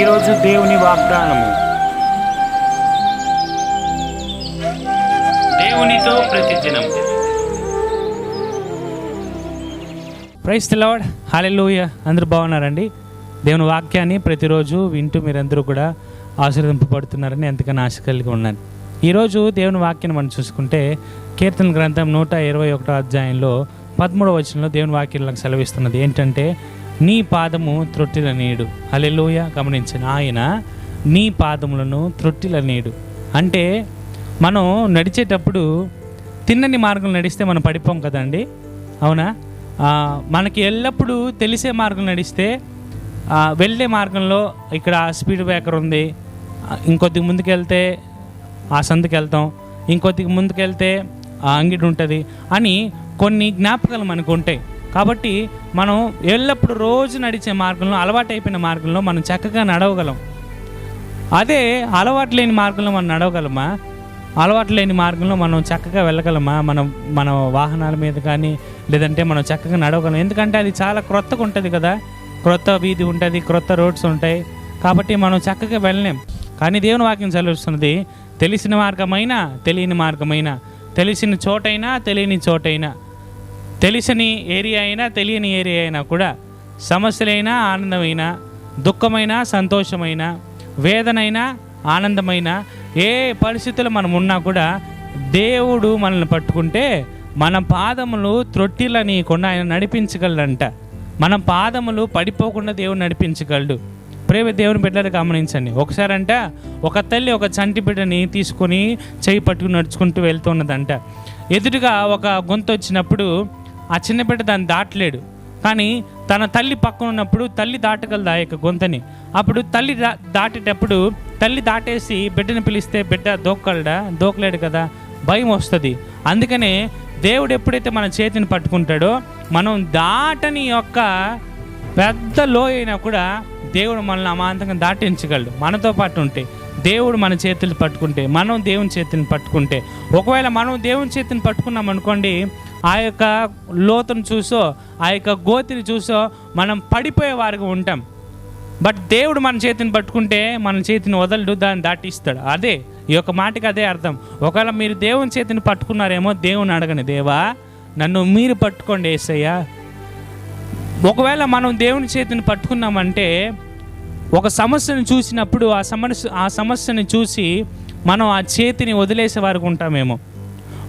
ఈరోజు దేవుని వాగ్దానము. దేవునితో ప్రతిదినం. ప్రైస్ లార్డ్ హాలెలూయ అందరూ బాగున్నారండి? దేవుని వాక్యాన్ని ప్రతిరోజు వింటూ మీరందరూ కూడా ఆశీర్వదింపబడుతున్నారని ఎంతగానో ఆశ కలిగి ఉన్నాను. ఈరోజు దేవుని వాక్యాన్ని మనం చూసుకుంటే కీర్తన గ్రంథం నూట ఇరవై ఒకటో అధ్యాయంలో పదమూడవ వచనంలో దేవుని వాక్యం నాకు సెలవిస్తున్నది. ఏంటంటే నీ పాదము త్రొట్టిల నీడు. హలెలూయ గమనించిన ఆయన నీ పాదములను త్రొట్టిల నీడు. అంటే మనం నడిచేటప్పుడు తిన్నని మార్గం నడిస్తే మనం పడిపోం కదండి? అవునా? మనకి ఎల్లప్పుడూ తెలిసే మార్గం నడిస్తే వెళ్ళే మార్గంలో ఇక్కడ స్పీడ్ బ్రేకర్ ఉంది. ఇంకొద్ది ముందుకెళ్తే ఆ సందుకి వెళ్తాం. ఇంకొద్ది ముందుకెళ్తే ఆ అంగిడి ఉంటుంది అని కొన్ని జ్ఞాపకాలు మనకు ఉంటాయి. కాబట్టి మనం ఎల్లప్పుడు రోజు నడిచే మార్గంలో అలవాటైపోయిన మార్గంలో మనం చక్కగా నడవగలం. అదే అలవాటు లేని మార్గంలో మనం నడవగలమా? అలవాటు లేని మార్గంలో మనం చక్కగా వెళ్ళగలమా? మనం మన వాహనాల మీద కానీ లేదంటే మనం చక్కగా నడవగలం. ఎందుకంటే అది చాలా క్రొత్తగా ఉంటుంది కదా. క్రొత్త వీధి ఉంటుంది క్రొత్త రోడ్స్ ఉంటాయి. కాబట్టి మనం చక్కగా వెళ్ళలేం. కానీ దేవుని వాక్యం చదివిస్తున్నది తెలిసిన మార్గమైనా తెలియని మార్గమైనా తెలిసిన చోటైనా తెలియని చోటైనా. తెలిసని ఏరియా అయినా తెలియని ఏరియా అయినా కూడా సమస్యలైనా ఆనందమైనా దుఃఖమైన సంతోషమైన వేదనైన ఆనందమైన ఏ పరిస్థితులు మనం ఉన్నా కూడా దేవుడు మనల్ని పట్టుకుంటే మన పాదములు త్రొట్టిలనీయకుండా ఆయన నడిపించగలడంట. మన పాదములు పడిపోకుండా దేవుడు నడిపించగలడు. ప్రేమ దేవుని బిడ్డలు గమనించండి. ఒకసారంట ఒక తల్లి ఒక చంటి బిడ్డని తీసుకొని చేయి పట్టుకుని నడుచుకుంటూ వెళ్తున్నదంట. ఎదురుగా ఒక గొంతు వచ్చినప్పుడు ఆ చిన్న బిడ్డ దాన్ని దాటలేడు. కానీ తన తల్లి పక్కన ఉన్నప్పుడు తల్లి దాటగలదు ఆ యొక్క గొంతని? అప్పుడు తల్లి దా దాటేటప్పుడు తల్లి దాటేసి బిడ్డని పిలిస్తే బిడ్డ దోకలడా దోకలేడు కదా భయం వస్తుంది. అందుకనే దేవుడు ఎప్పుడైతే మన చేతిని పట్టుకుంటాడో మనం దాటని యొక్క పెద్ద లోయ అయినా కూడా దేవుడు మనల్ని అమాంతంగా దాటించగలడు. మనతో పాటు ఉంటే దేవుడు మన చేతులు పట్టుకుంటే మనం దేవుని చేతిని పట్టుకుంటే ఒకవేళ మనం దేవుని చేతిని పట్టుకున్నాం అనుకోండి ఆ యొక్క లోతును చూసో ఆ యొక్క గోతిని చూసో మనం పడిపోయే వారికి ఉంటాం. బట్ దేవుడు మన చేతిని పట్టుకుంటే మన చేతిని వదలడు దాన్ని దాటిస్తాడు. అదే ఈ యొక్క మాటకి అదే అర్థం. ఒకవేళ మీరు దేవుని చేతిని పట్టుకున్నారేమో దేవుని అడగని దేవా నన్ను మీరు పట్టుకోండి ఏసయ్యా. ఒకవేళ మనం దేవుని చేతిని పట్టుకున్నామంటే ఒక సమస్యను చూసినప్పుడు ఆ సమస్య ఆ సమస్యని చూసి మనం ఆ చేతిని వదిలేసే వారికి ఉంటామేమో.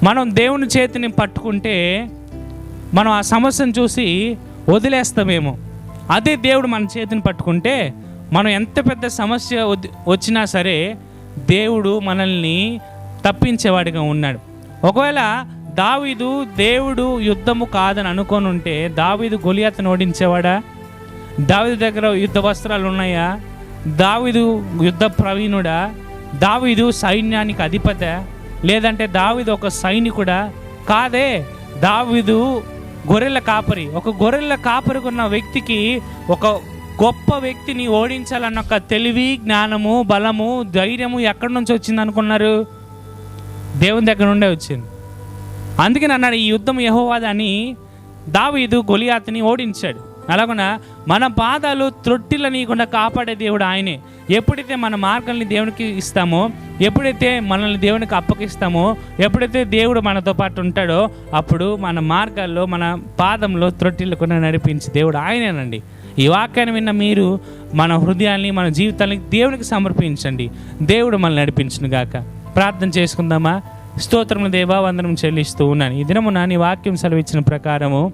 మనం దేవుని చేతిని పట్టుకుంటే మనం ఆ సమస్యను చూసి వదిలేస్తామేమో. అదే దేవుడు మన చేతిని పట్టుకుంటే మనం ఎంత పెద్ద సమస్య వచ్చినా సరే దేవుడు మనల్ని తప్పించేవాడిగా ఉన్నాడు. ఒకవేళ దావీదు దేవుడు యుద్ధము కాదని అనుకొని ఉంటే దావీదు గొలియాతను ఓడించేవాడా? దావీదు దగ్గర యుద్ధ వస్త్రాలు ఉన్నాయా? దావీదు యుద్ధ ప్రవీణుడా? దావీదు సైన్యానికి అధిపత? లేదంటే దావీదు ఒక సైనికుడా? కాదే దావీదు గొర్రెల కాపరి. ఒక గొర్రెల కాపరికి ఉన్న వ్యక్తికి ఒక గొప్ప వ్యక్తిని ఓడించాలన్న ఒక తెలివి జ్ఞానము బలము ధైర్యము ఎక్కడి నుంచి వచ్చింది అనుకున్నారు? దేవుని దగ్గర నుండే వచ్చింది. అందుకని అన్నాడు ఈ యుద్ధం యహోవాదని దావీదు గొలియాతుని ఓడించాడు. అలాగున? మన పాదాలు త్రొట్టిలనీయకుండా కాపాడే దేవుడు ఆయనే. ఎప్పుడైతే మన మార్గాల్ని దేవునికి ఇస్తామో ఎప్పుడైతే మనల్ని దేవునికి అప్పగిస్తామో ఎప్పుడైతే దేవుడు మనతో పాటు ఉంటాడో అప్పుడు మన మార్గాల్లో మన పాదంలో త్రొట్టిల్లకుండా నడిపించి దేవుడు ఆయనేనండి. ఈ వాక్యాన్ని విన్న మీరు మన హృదయాల్ని మన జీవితాన్ని దేవునికి సమర్పించండి. దేవుడు మనల్ని నడిపించును గాక. ప్రార్థన చేసుకుందామా? స్తోత్రములు దేవా వందనం చెల్లిస్తూ ఉన్నాను. ఈ దినమున నీ వాక్యం సెలవిచ్చిన ప్రకారము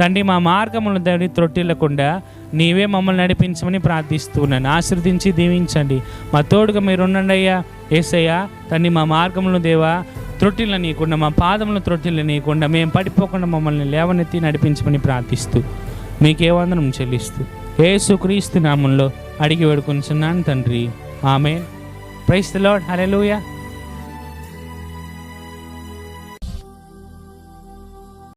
తండ్రి మా మార్గములను దేవుని త్రొట్టిల్లకుండా నీవే మమ్మల్ని నడిపించమని ప్రార్థిస్తున్నాను. ఆశ్రదించి దీవించండి. మా తోడుగా మీరు ఉండండి అయ్యా. ఏసయ్యా తండ్రి మా మార్గములను దేవా త్రొట్టిల్ల నీకుండా మా పాదములను త్రొట్టిల్ల నీకుండా మేము పడిపోకుండా మమ్మల్ని లేవనెత్తి నడిపించమని ప్రార్థిస్తూ మీకే వందనం చెల్లిస్తూ ఏసు క్రీస్తు నామంలో అడిగి వేడుకుంటున్నాను తండ్రి. ఆమె ప్రైస్ ద లార్డ్. హల్లెలూయా.